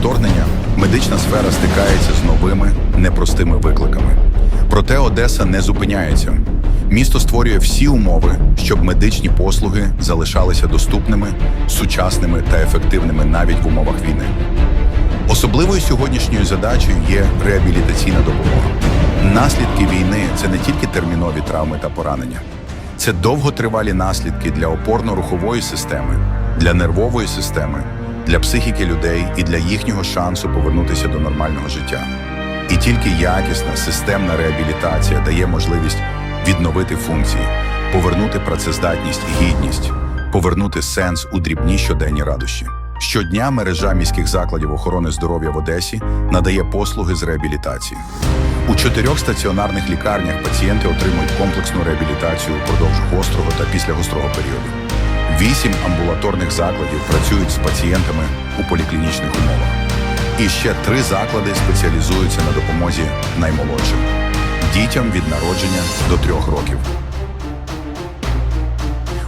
вторгнення медична сфера стикається з новими непростими викликами. Проте Одеса не зупиняється. Місто створює всі умови, щоб медичні послуги залишалися доступними, сучасними та ефективними навіть в умовах війни. Особливою сьогоднішньою задачею є реабілітаційна допомога. Наслідки війни це не тільки термінові травми та поранення, це довготривалі наслідки для опорно-рухової системи, для нервової системи, для психіки людей і для їхнього шансу повернутися до нормального життя. І тільки якісна системна реабілітація дає можливість відновити функції, повернути працездатність і гідність, повернути сенс у дрібні щоденні радощі. Щодня мережа міських закладів охорони здоров'я в Одесі надає послуги з реабілітації. У чотирьох стаціонарних лікарнях пацієнти отримують комплексну реабілітацію упродовж гострого та післягострого періоду. Вісім амбулаторних закладів працюють з пацієнтами у поліклінічних умовах. І ще три заклади спеціалізуються на допомозі наймолодшим дітям від народження до трьох років.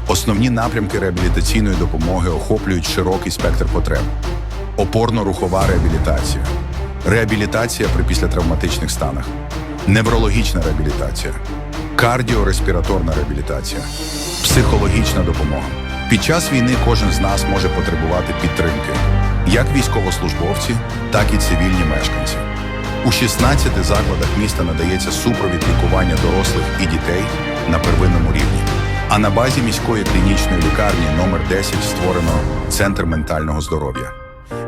Основні напрямки реабілітаційної допомоги охоплюють широкий спектр потреб: опорно-рухова реабілітація, реабілітація при післятравматичних станах, неврологічна реабілітація, кардіореспіраторна реабілітація, психологічна допомога. Під час війни кожен з нас може потребувати підтримки, як військовослужбовці, так і цивільні мешканці. У 16 закладах міста надається супровід лікування дорослих і дітей на первинному рівні. А на базі міської клінічної лікарні номер 10 створено Центр ментального здоров'я.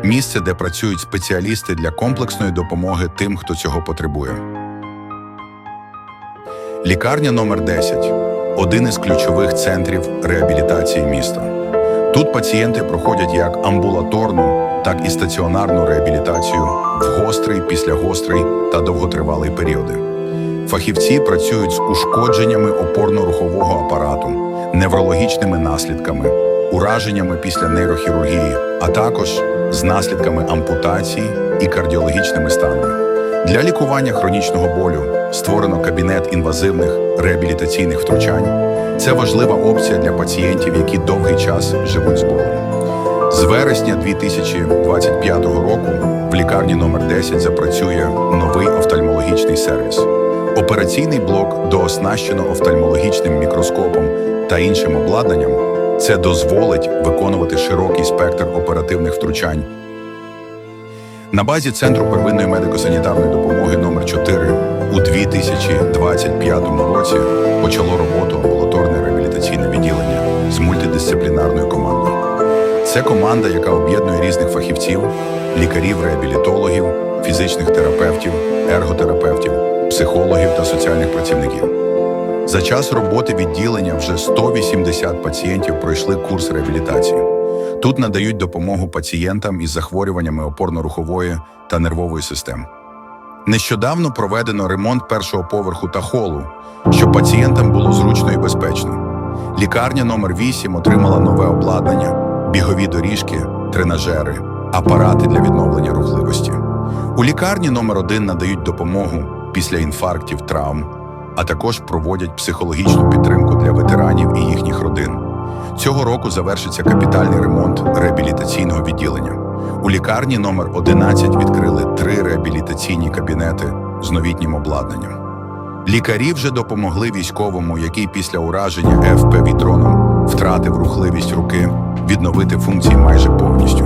Місце, де працюють спеціалісти для комплексної допомоги тим, хто цього потребує. Лікарня номер 10 один із ключових центрів реабілітації міста. Тут пацієнти проходять як амбулаторну, так і стаціонарну реабілітацію в гострий, післягострий та довготривалий періоди. Фахівці працюють з ушкодженнями опорно-рухового апарату, неврологічними наслідками, ураженнями після нейрохірургії, а також з наслідками ампутації і кардіологічними станами. Для лікування хронічного болю створено кабінет інвазивних реабілітаційних втручань. Це важлива опція для пацієнтів, які довгий час живуть з болем. З вересня 2025 року в лікарні номер 10 запрацює новий офтальмологічний сервіс. Операційний блок дооснащено офтальмологічним мікроскопом та іншим обладнанням. Це дозволить виконувати широкий спектр оперативних втручань. На базі Центру первинної медико-санітарної допомоги номер 4 у 2025 році почало роботу амбулаторне реабілітаційне відділення з мультидисциплінарною командою. Це команда, яка об'єднує різних фахівців, лікарів, реабілітологів, фізичних терапевтів, ерготерапевтів, психологів та соціальних працівників. За час роботи відділення вже 180 пацієнтів пройшли курс реабілітації. Тут надають допомогу пацієнтам із захворюваннями опорно-рухової та нервової систем. Нещодавно проведено ремонт першого поверху та холу, щоб пацієнтам було зручно і безпечно. Лікарня номер 8 отримала нове обладнання, бігові доріжки, тренажери, апарати для відновлення рухливості. У лікарні номер 1 надають допомогу після інфарктів, травм, а також проводять психологічну підтримку для ветеранів і їхніх родин. Цього року завершиться капітальний ремонт реабілітаційного відділення. У лікарні номер 11 відкрили три реабілітаційні кабінети з новітнім обладнанням. Лікарі вже допомогли військовому, який після ураження ФПВ дроном втратив рухливість руки, відновити функції майже повністю.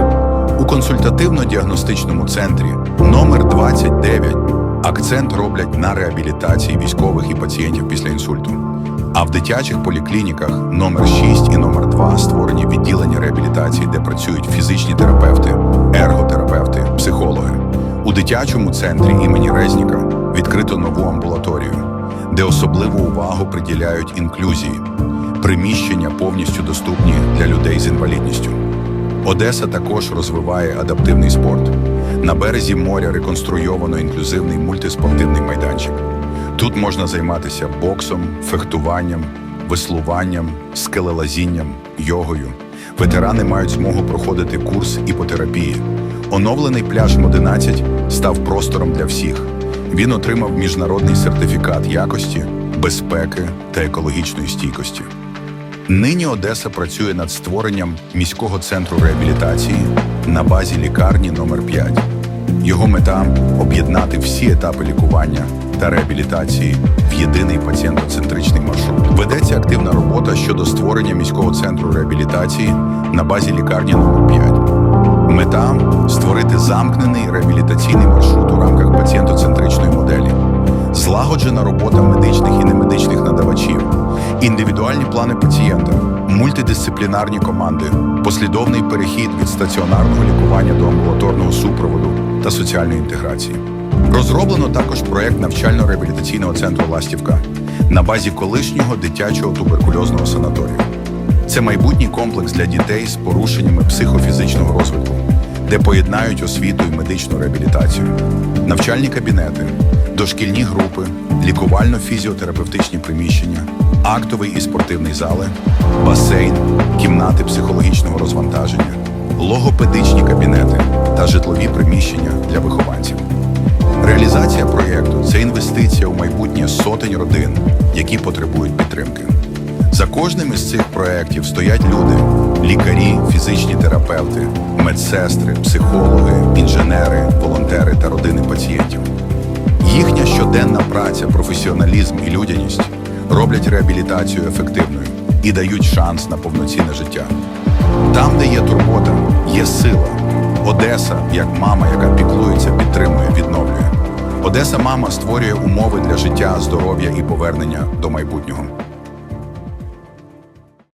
У консультативно-діагностичному центрі номер 29 акцент роблять на реабілітації військових і пацієнтів після інсульту. А в дитячих поліклініках номер 6 і номер 2 створені відділення реабілітації, де працюють фізичні терапевти, ерготерапевти, психологи. У дитячому центрі імені Резніка відкрито нову амбулаторію, де особливу увагу приділяють інклюзії, приміщення повністю доступні для людей з інвалідністю. Одеса також розвиває адаптивний спорт. На березі моря реконструйовано інклюзивний мультиспортивний майданчик. Тут можна займатися боксом, фехтуванням, веслуванням, скелелазінням, йогою. Ветерани мають змогу проходити курс іпотерапії. Оновлений пляж М11 став простором для всіх. Він отримав міжнародний сертифікат якості, безпеки та екологічної стійкості. Нині Одеса працює над створенням міського центру реабілітації, на базі лікарні номер 5 Його мета об'єднати всі етапи лікування та реабілітації в єдиний пацієнтоцентричний маршрут. Ведеться активна робота щодо створення міського центру реабілітації на базі лікарні номер 5 Мета створити замкнений реабілітаційний маршрут у рамках пацієнтоцентричної моделі, злагоджена робота медичних і немедичних надавачів, індивідуальні плани пацієнта, мультидисциплінарні команди, послідовний перехід від стаціонарного лікування до амбулаторного супроводу та соціальної інтеграції. Розроблено також проект навчально-реабілітаційного центру Ластівка на базі колишнього дитячого туберкульозного санаторію. Це майбутній комплекс для дітей з порушеннями психофізичного розвитку, де поєднають освіту і медичну реабілітацію, навчальні кабінети, дошкільні групи, лікувально-фізіотерапевтичні приміщення, актовий і спортивний зали, басейн, кімнати психологічного розвантаження, логопедичні кабінети та житлові приміщення для вихованців. Реалізація проєкту це інвестиція у майбутнє сотень родин, які потребують підтримки. За кожним із цих проєктів стоять люди: лікарі, фізичні терапевти, медсестри, психологи, інженери, волонтери та родини пацієнтів. Їхня щоденна праця, професіоналізм і людяність роблять реабілітацію ефективною і дають шанс на повноцінне життя. Там, де є турбота, є сила. Одеса, як мама, яка піклується, підтримує, відновлює. Одеса мама створює умови для життя, здоров'я і повернення до майбутнього.